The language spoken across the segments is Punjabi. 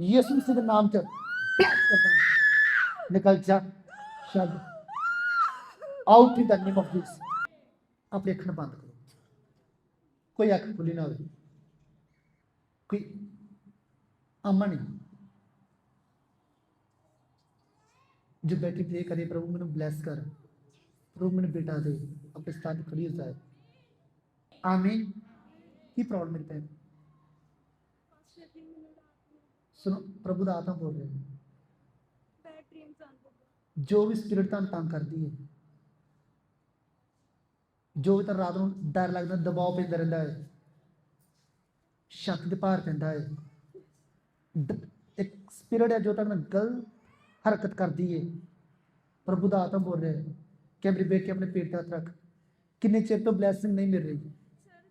ਯਿਸੂ ਮਸੀਹ ਦੇ ਨਾਮ 'ਚ bless ਕਰਦਾ ਹਾਂ। ਨਿਕਲ ਜਾ ਸ਼ਬਦ out in the name of Jesus ਆਪਣੇ ਅੱਖਾਂ ਬੰਦ ਕਰੋ। ਕੋਈ ਅੱਖ ਖੁੱਲੀ ਨਾ ਹੋਵੇ। ਕੋਈ ਅਮਨ ਨਹੀਂ। ਜੋ ਬੈਠੀ ਪ੍ਰੇ ਕਰੇ, ਪ੍ਰਭੂ ਮੈਨੂੰ ਬਲੈਸ ਕਰ। ਪ੍ਰਭੂ ਮੈਨੂੰ ਬੇਟਾ ਦੇ। ਆਪਣੇ ਸਥਾਨ ਤੇ ਖੜੀ ਹੋ ਜਾਏ। ਆਮੀਨ। ਕੀ ਪ੍ਰੋਬਲਮ ਮੇਰੇ ਪੈਰ ਸੁਣੋ ਪ੍ਰਭੂ ਦਾ ਆਤਮਾ ਬੋਲ ਰਿਹਾ ਬੈਡ ਡ੍ਰੀਮਸ ਆਉਂਦੇ ਜੋ ਵੀ ਸਪਿਰਿਟ ਤੁਹਾਨੂੰ ਤੰਗ ਕਰਦੀ ਹੈ ਜੋ ਵੀ ਤਾਂ ਰਾਤ ਨੂੰ ਡਰ ਲੱਗਦਾ ਦਬਾਅ ਪੈਂਦਾ ਰਹਿੰਦਾ ਹੈ ਸ਼ੱਕ ਦੇ ਭਾਰ ਪੈਂਦਾ ਹੈ ਇੱਕ ਸਪਿਰਿਟ ਹੈ ਜੋ ਤੁਹਾਨੂੰ ਗਲਤ ਹਰਕਤ ਕਰਦੀ ਹੈ। ਪ੍ਰਭੂ ਦਾ ਆਤਮਾ ਬੋਲ ਰਿਹਾ ਹੈ। ਕਿ ਮੇਰੀ ਬੇਟੀ ਆਪਣੇ ਪੇਟ ਤੇ ਹੱਥ ਰੱਖ। ਕਿੰਨੇ ਚਿਰ ਤੋਂ ਬਲੇਸਿੰਗ ਨਹੀਂ ਮਿਲ ਰਹੀ। ਸਰ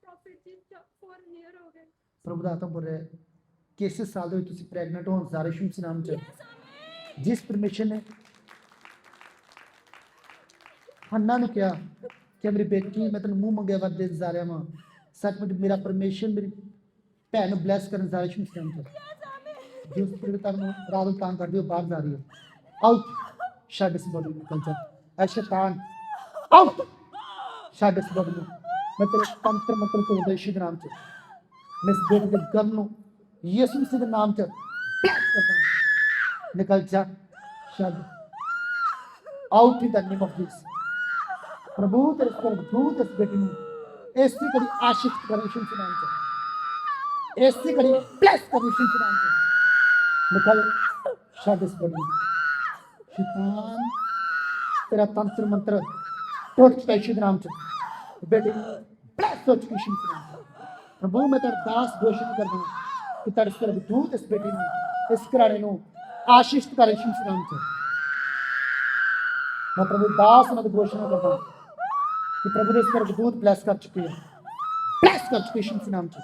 ਪ੍ਰੋਫਿਟ ਜੀ 4 ਈਅਰ ਹੋ ਗਏ। ਪ੍ਰਭੂ ਦਾ ਆਤਮਾ ਬੋਲ ਰਿਹਾ ਹੈ। ਕਿ ਇਸੇ ਸਾਲ ਦੇ ਵਿੱਚ ਤੁਸੀਂ ਪ੍ਰੈਗਨੈਂਟ ਹੋਣ ਜ਼ਾਰੇ ਸ਼ੁਭ ਨਾਮ ਚ ਜਿਸ ਪਰਮੇਸ਼ਰ ਨੇ ਹੰਨਾ ਨੂੰ ਕਿਹਾ ਕਿ ਮੇਰੀ ਬੇਟੀ ਮੈਂ ਤੈਨੂੰ ਮੂੰਹ ਮੰਗਿਆ ਵਰ ਦੇ ਜਾ ਰਿਹਾ ਵਾਂ ਸੱਚਮੁੱਚ ਮੇਰਾ ਪਰਮੇਸ਼ਰ ਮੇਰੀ ਭੈਣ ਨੂੰ ਬਲੈਸ ਕਰਨ ਜਾ ਰਿਹਾ ਸ਼ੁਭ ਨਾਮ ਚ ਜਿਸ ਰਾਤ ਨੂੰ ਤੰਗ ਕਰਦੀ ਹੋ ਬਾਹਰ ਜਾ ਰਹੀ ਹੈ ਆਊਟ ਛੱਡ ਇਸ ਬੋਡੀ ਨੂੰ ਜਾ ਐ ਸ਼ੈਤਾਨ ਆਊਟ ਛੱਡ ਇਸ ਬੋਡੀ ਨੂੰ ਮੈਂ ਤੇਰੇ ਤੰਤਰ ਮੰਤਰ ਤੋਂ ਦੇ ਸ਼ੁਭ ਨਾਮ ਚ ਮੈਂ ਇਸ ਬੇਟੀ ਦੇ ਗਮ ਨੂੰ ਯਿਸੂ ਮਸੀਹ ਦੇ ਨਾਮ ਚ bless ਕਰਦਾ ਹਾਂ। ਨਿਕਲ ਜਾ ਛੱਡ out in the name of Jesus ਪ੍ਰਭੂ ਤੇਰੇ ਕੋਲ ਦੂਤ ਇਸ ਬੇਟੀ ਨੂੰ। ਇਸੀ ਕੜੀ ਆਸ਼ੀਸ਼ ਕਰੇ ਸ਼ੁਭ ਚ ਇਸੀ ਕੜੀ ਬਲੈਸ ਕਰੇ ਸ਼ੁਭ ਚ ਨਿਕਲ, ਛੱਡ ਇਸ ਬੜੀ। ਸ਼ੈਤਾਨ, ਤੇਰਾ ਤੰਤਰ ਮੰਤਰ ਟੁੱਟ ਚੁੱਕਾ ਨਾਮ ਚ ਬੇਟੀ ਬਲੈਸ ਹੋ ਚੁੱਕੀ ਪ੍ਰਭੂ, ਮੈਂ ਤੇਰਾ ਦਾਸ ਘੋਸ਼ਣਾ ਕਰਦਾ ਹਾਂ। ਕਿ ਤੇਰੇ ਸਿਰ ਦੂਤ ਇਸ ਬੇਟੀ ਨੂੰ ਇਸ ਘਰਾਣੇ ਨੂੰ ਆਸ਼ੀਸ਼ ਕਰੇ ਯਿਸੂ ਦੇ ਨਾਮ ਚ ਮੈਂ ਪ੍ਰਭੂ ਦਾਸ ਨਾਲ ਘੋਸ਼ਣਾ ਕਰਦਾ ਹਾਂ ਕਿ ਪ੍ਰਭੂ ਦੇ ਸਿਰ ਦੂਤ ਬਲੈਸ ਕਰ ਚੁੱਕੀ ਹੈ ਬਲੈਸ ਕਰ ਚੁੱਕੀ ਯਿਸੂ ਦੇ ਨਾਮ ਚ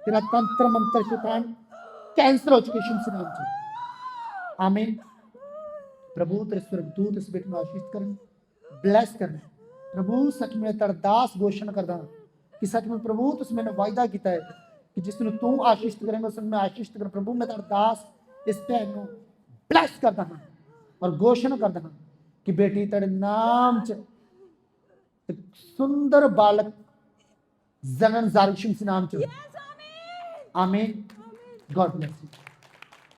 ਤੇਰਾ ਤੰਤਰ ਮੰਤਰ ਸ਼ੈਤਾਨ ਕੈਂਸਰ ਹੋ ਚੁੱਕੀ ਯਿਸੂ ਦੇ ਨਾਮ ਚ ਆਮੀਨ ਪ੍ਰਭੂ ਤੇਰੇ ਸਵਰਗਦੂਤ ਇਸ ਬੇਟੀ ਨੂੰ ਆਸ਼ੀਸ਼ ਕਰਨ ਬਲੈਸ ਕਰਨ ਪ੍ਰਭੂ ਸੱਚ ਮੈਂ ਤਰਦਾਸ ਘੋਸ਼ਣਾ ਕਰਦਾ ਹਾਂ ਕਿ ਸੱਚ ਮੈਂ ਪ੍ਰਭੂ ਤੁਸੀਂ ਮੈਨੂੰ ਵਾਅਦਾ ਕੀਤਾ ਹੈ ਕਿ ਜਿਸ ਨੂੰ ਤੂੰ ਆਸ਼ੀਸ਼ ਕਰੇਂਗਾ ਉਸ ਨੂੰ ਮੈਂ ਆਸ਼ੀਸ਼ ਕਰਾਂ ਪ੍ਰਭੂ ਮੈਂ ਤਰਦਾਸ ਇਸ ਭੈਣ ਨੂੰ ਬਲੈਸ ਕਰਦਾ ਹਾਂ ਔਰ ਘੋਸ਼ਣਾ ਕਰਦਾ ਹਾਂ ਕਿ ਬੇਟੀ ਤੇਰੇ